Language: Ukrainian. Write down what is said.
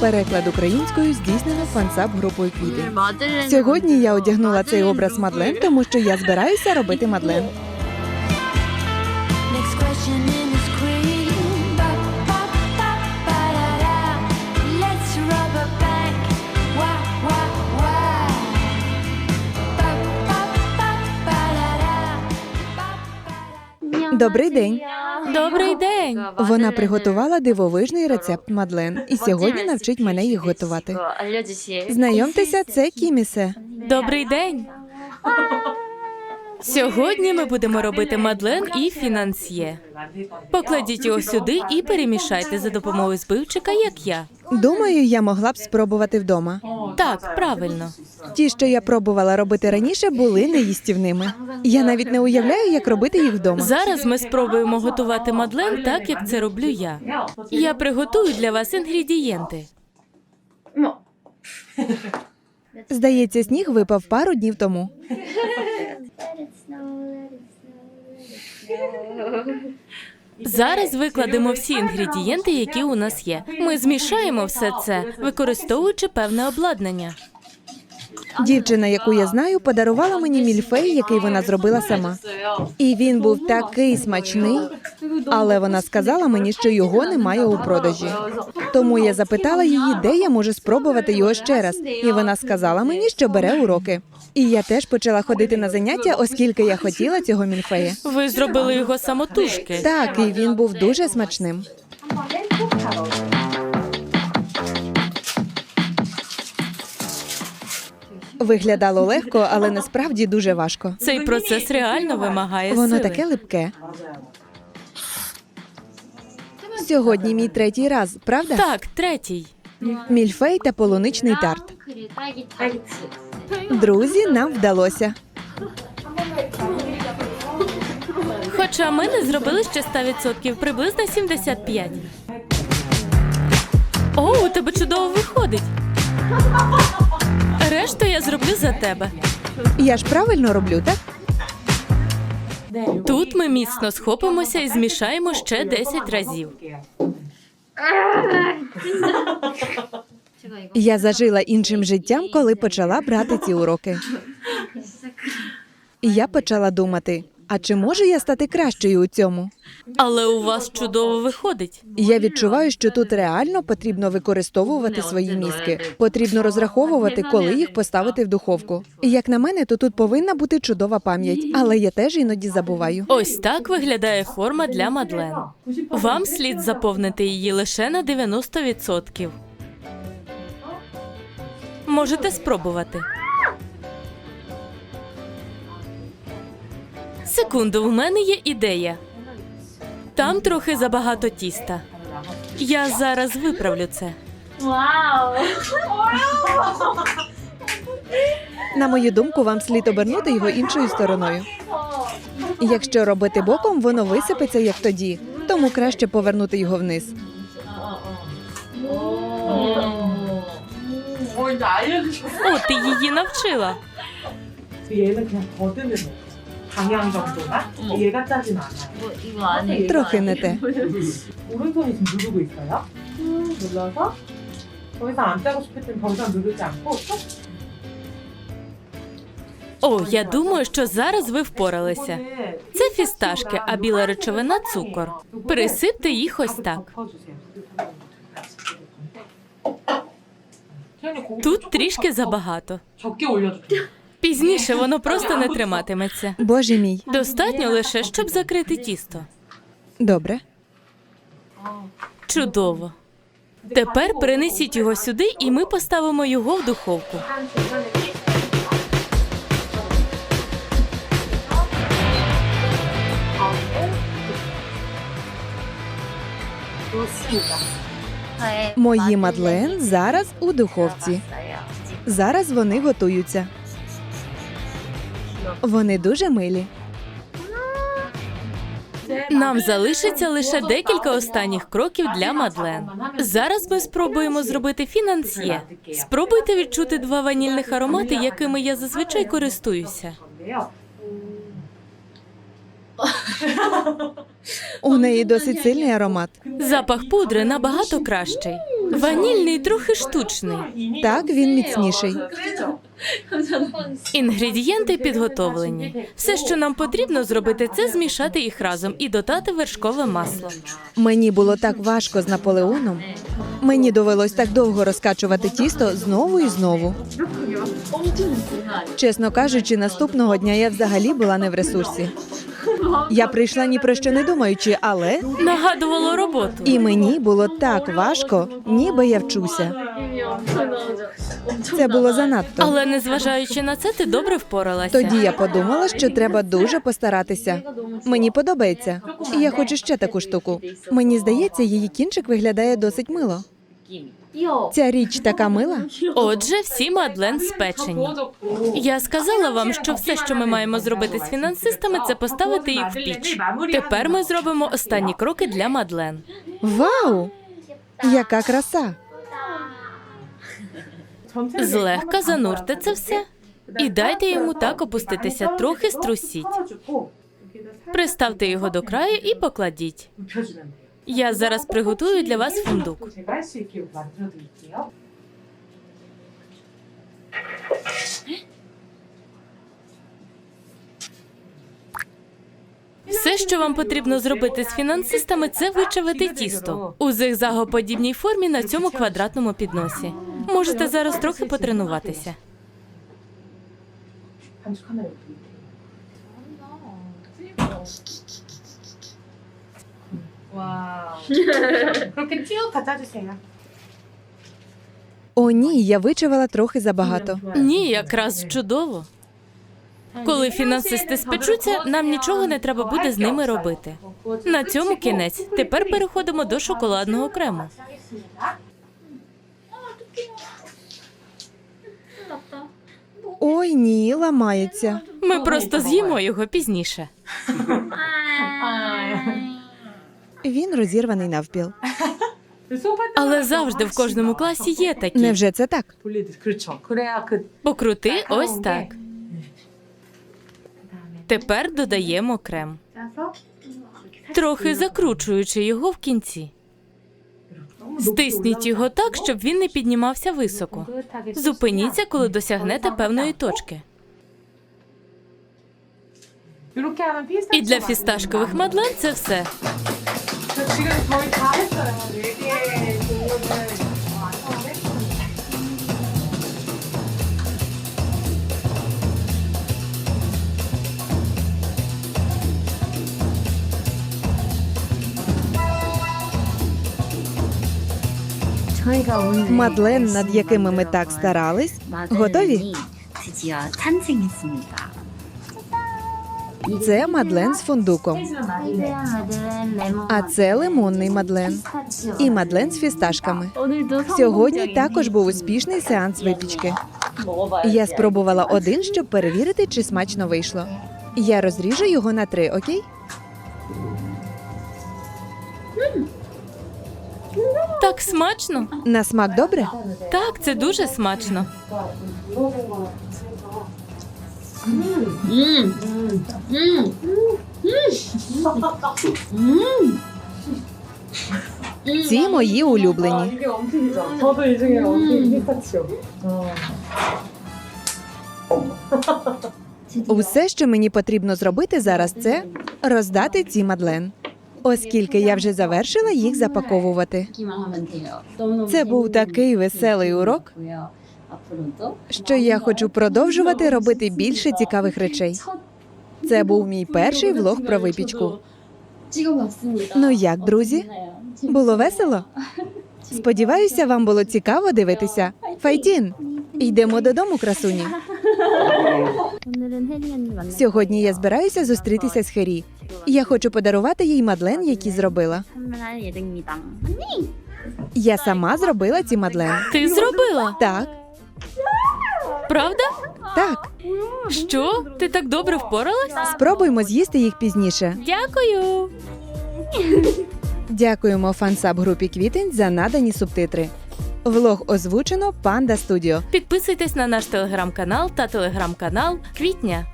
Переклад українською здійснено фансап групою квіти. Сьогодні я одягнула цей образ Мадлен, тому що я збираюся робити Мадлен. Добрий день. Добрий день. Вона приготувала дивовижний рецепт Мадлен і сьогодні навчить мене їх готувати. Знайомтеся, це кімісе. Добрий день. Сьогодні ми будемо робити мадлен і фінансьє. Покладіть його сюди і перемішайте за допомогою збивчика, як я. Думаю, я могла б спробувати вдома. Так, правильно. Ті, що я пробувала робити раніше, були неїстівними. Я навіть не уявляю, як робити їх вдома. Зараз ми спробуємо готувати мадлен так, як це роблю я. Я приготую для вас інгредієнти. Здається, сніг випав пару днів тому. Зараз викладемо всі інгредієнти, які у нас є. Ми змішаємо все це, використовуючи певне обладнання. Дівчина, яку я знаю, подарувала мені мільфей, який вона зробила сама. І він був такий смачний, але вона сказала мені, що його немає у продажі. Тому я запитала її, де я можу спробувати його ще раз. І вона сказала мені, що бере уроки. І я теж почала ходити на заняття, оскільки я хотіла цього мільфея. Ви зробили його самотужки. Так, і він був дуже смачним. Виглядало легко, але насправді дуже важко. Цей процес реально вимагає Воно таке липке. Сьогодні мій третій раз, правда? Так, третій. Мільфей та полуничний тарт. Друзі, нам вдалося. Хоча ми не зробили ще 100%, приблизно 75%. О, у тебе чудово виходить. Решту я зроблю за тебе. Я ж правильно роблю, так? Тут ми міцно схопимося і змішаємо ще 10 разів. Я зажила іншим життям, коли почала брати ці уроки. І я почала думати: а чи можу я стати кращою у цьому? Але у вас чудово виходить. Я відчуваю, що тут реально потрібно використовувати свої мізки. Потрібно розраховувати, коли їх поставити в духовку. І як на мене, то тут повинна бути чудова пам'ять, але я теж іноді забуваю. Ось так виглядає форма для Мадлен. Вам слід заповнити її лише на 90%. Можете спробувати. Секунду, в мене є ідея. Там трохи забагато тіста. Я зараз виправлю це. На мою думку, вам слід обернути його іншою стороною. Якщо робити боком, воно висипеться як тоді, тому краще повернути його вниз. О, ти її навчила. 얘는 그냥 더듬는 거. 방향 정도가 얘가 짜진 않아요. 이거 안에 Трохи не те. 오른손이 지금 누르고 있어요. 쭉 눌러서 더 이상 안 짜고 싶을 땐 더 이상 누르지 않고 쭉 О, я думаю, що зараз ви впоралися. 이거는 Це фісташки, а біла речовина цукор. Пересипте їх ось так. 덮어주세요. 태연이 고기 Тут трішки забагато. 적게 올려줄게요. Пізніше воно просто не триматиметься. Боже мій, Достатньо лише, щоб закрити тісто. добре. Чудово. Тепер перенесіть його сюди, і ми поставимо його в духовку. Мої мадлен зараз у духовці. Зараз вони готуються. Вони дуже милі. Нам залишиться лише декілька останніх кроків для Мадлен. Зараз ми спробуємо зробити фінансьє. Спробуйте відчути два ванільних аромати, якими я зазвичай користуюся. У неї досить сильний аромат. Запах пудри набагато кращий. Ванільний трохи штучний. Так, він міцніший. Інгредієнти підготовлені. Все, що нам потрібно зробити, це змішати їх разом і додати вершкове масло. Мені було так важко з Наполеоном. Мені довелось так довго розкачувати тісто знову і знову. Чесно кажучи, наступного дня я взагалі була не в ресурсі. Я прийшла ні про що не думаючи, але Нагадувало роботу. і мені було так важко, ніби я вчуся. Це було занадто. Але незважаючи на це, ти добре впоралася. Тоді я подумала, що треба дуже постаратися. Мені подобається. І я хочу ще таку штуку. Мені здається, її кінчик виглядає досить мило. Ця річ така мила. Отже, всі мадлен спечені. Я сказала вам, що все, що ми маємо зробити з фінансистами, це поставити їх в піч. Тепер ми зробимо останні кроки для мадлен. Вау! Яка краса! Злегка занурте це все і дайте йому так опуститися, трохи струсіть. Приставте його до краю і покладіть. Я зараз приготую для вас фундук. Все, що вам потрібно зробити з фінансистами, це вичавити тісто у зигзагоподібній формі на цьому квадратному підносі. Можете зараз трохи потренуватися. 반죽 하나 여기. 와. 그렇게 쭉 갖다 주세요. О, ні, я вичавила трохи забагато. Ні, якраз чудово. Коли фінансисти спечуться, нам нічого не треба буде з ними робити. На цьому кінець. Тепер переходимо до шоколадного крему. Ой, ні, ламається. Ми просто з'їмо його пізніше. Він розірваний навпіл. Але завжди в кожному класі є такі. Невже це так? Покрути ось так. Тепер додаємо крем, трохи закручуючи його в кінці. Стисніть його так, щоб він не піднімався високо. Зупиніться, коли досягнете певної точки. І для фісташкових мадлен це все. 저 지금 거의 다 했어요. 네개 종류는 완성을 했습니다. 저희가 오늘 Мадлен, над якими ми так старались, готові? 드디어 탄생했습니다. Це мадлен з фундуком, а це лимонний мадлен і мадлен з фісташками. Сьогодні також був успішний сеанс випічки. Я спробувала один, щоб перевірити, чи смачно вийшло. Я розріжу його на три, окей? Так смачно. На смак добре? Так, це дуже смачно. Ці мої 아, улюблені. 이게 원픽이죠. 저도 이 중에 원픽 피스타치오. 어. Усе, що мені потрібно зробити зараз, це роздати ці мадлен, оскільки я вже завершила їх запаковувати. Це був такий веселий урок, що я хочу продовжувати робити більше цікавих речей. Це був мій перший влог про випічку. Ну як, друзі? Було весело? Сподіваюся, вам було цікаво дивитися. Файтін, йдемо додому, красуні. Сьогодні я збираюся зустрітися з Хері. Я хочу подарувати їй мадлен, які зробила. Я сама зробила ці мадлен. Ти зробила так. Правда? так. Що? Ти так добре впоралась? спробуємо з'їсти їх пізніше. Дякую. Дякуємо фансаб групі Квітень за надані субтитри. Влог озвучено Панда Студіо. Підписуйтесь на наш телеграм-канал та телеграм-канал Квітня.